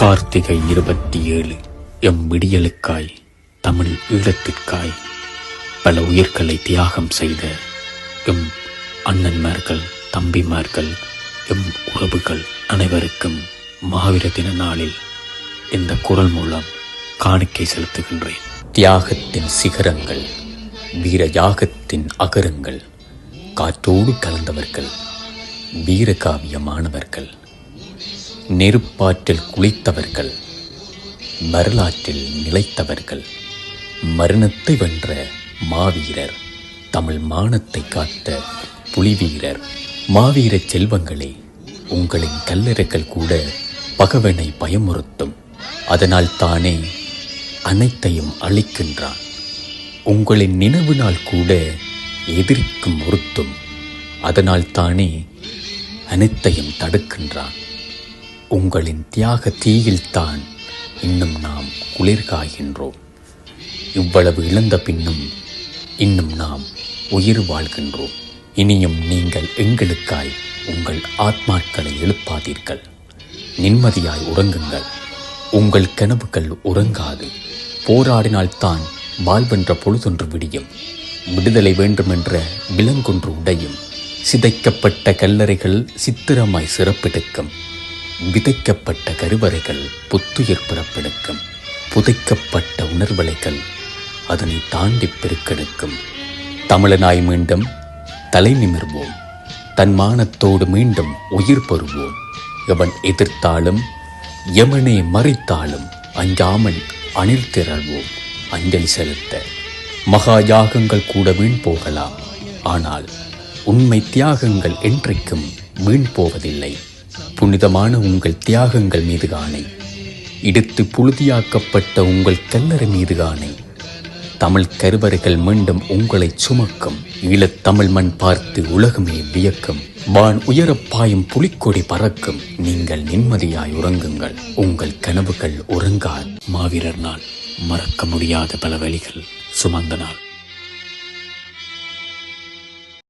கார்த்திகை இருபத்தி ஏழு எம் விடியலுக்காய் தமிழ் ஈழத்திற்காய். பல உயிர்களை தியாகம் செய்த எம் அண்ணன்மார்கள் தம்பிமார்கள் எம் உறவுகள் அனைவருக்கும் மகாவீர தின நாளில் இந்த குரல் மூலம் காணிக்கை செலுத்துகின்றேன். தியாகத்தின் சிகரங்கள் வீர யாகத்தின் அகரங்கள் காற்றோடு கலந்தவர்கள் வீரகாவியமானவர்கள். நெருப்பாற்றில் குளித்தவர்கள் வரலாற்றில் நிலைத்தவர்கள் மரணத்தை வென்ற மாவீரர் தமிழ் மானத்தை காத்த புலிவீரர். மாவீர செல்வங்களே உங்களின் கல்லறைகள் கூட பகவனை பயமுறுத்தும். அதனால் தானே அனைத்தையும் அழிக்கின்றான். உங்களின் நினைவு நாள் கூட எதிர்க்கும் உறுத்தும். அதனால் தானே அனைத்தையும் தடுக்கின்றான். உங்களின் தியாக தீயில்தான் இன்னும் நாம் குளிர்காய்கின்றோம் இவ்வளவு இழந்த பின்னும் இன்னும் நாம் உயிர் வாழ்கின்றோம். இனியும் நீங்கள் எங்களுக்காய் உங்கள் ஆத்மாக்களை எழுப்பாதீர்கள். நிம்மதியாய் உறங்குங்கள். உங்கள் கனவுகள் உறங்காது. போராடினால்தான் வாழ்வென்ற பொழுதொன்று விடியும். விடுதலை வேண்டுமென்ற விலங்கொன்று உடையும். சிதைக்கப்பட்ட கல்லறைகள் சித்திரமாய் சிறப்பெடுக்கும். விதைக்கப்பட்ட கருவறைகள் புத்துயிர் பிறப்பெடுக்கும். புதைக்கப்பட்ட உணர்வலைகள் அதனை தாண்டி பெருக்கெடுக்கும். தமிழனாய் மீண்டும் தலை நிமிர்வோம். தன் மானத்தோடு மீண்டும் உயிர் பெறுவோம். எவன் எதிர்த்தாலும் எவனே மறைத்தாலும் அஞ்சாமல் அணில் திரள்வோம். அஞ்சலி செலுத்த மகா யாகங்கள் கூட வீண் போகலாம். ஆனால் உண்மை தியாகங்கள் என்றைக்கும் வீண் போவதில்லை. புனிதமான உங்கள் தியாகங்கள் மீது காணை இடித்து புழுதியாக்கப்பட்ட உங்கள் கல்லறை மீது காணை தமிழ் கருவறைகள் மீண்டும் உங்களை சுமக்கும். ஈழத் தமிழ் மண் பார்த்து உலகமே வியக்கும். வான் உயரப்பாயும் புலிக்கொடி பறக்கும். நீங்கள் நிம்மதியாய் உறங்குங்கள். உங்கள் கனவுகள் உறங்கார் மாவீரர் நாள். மறக்க முடியாத பல வழிகள். சுமந்த நாள்.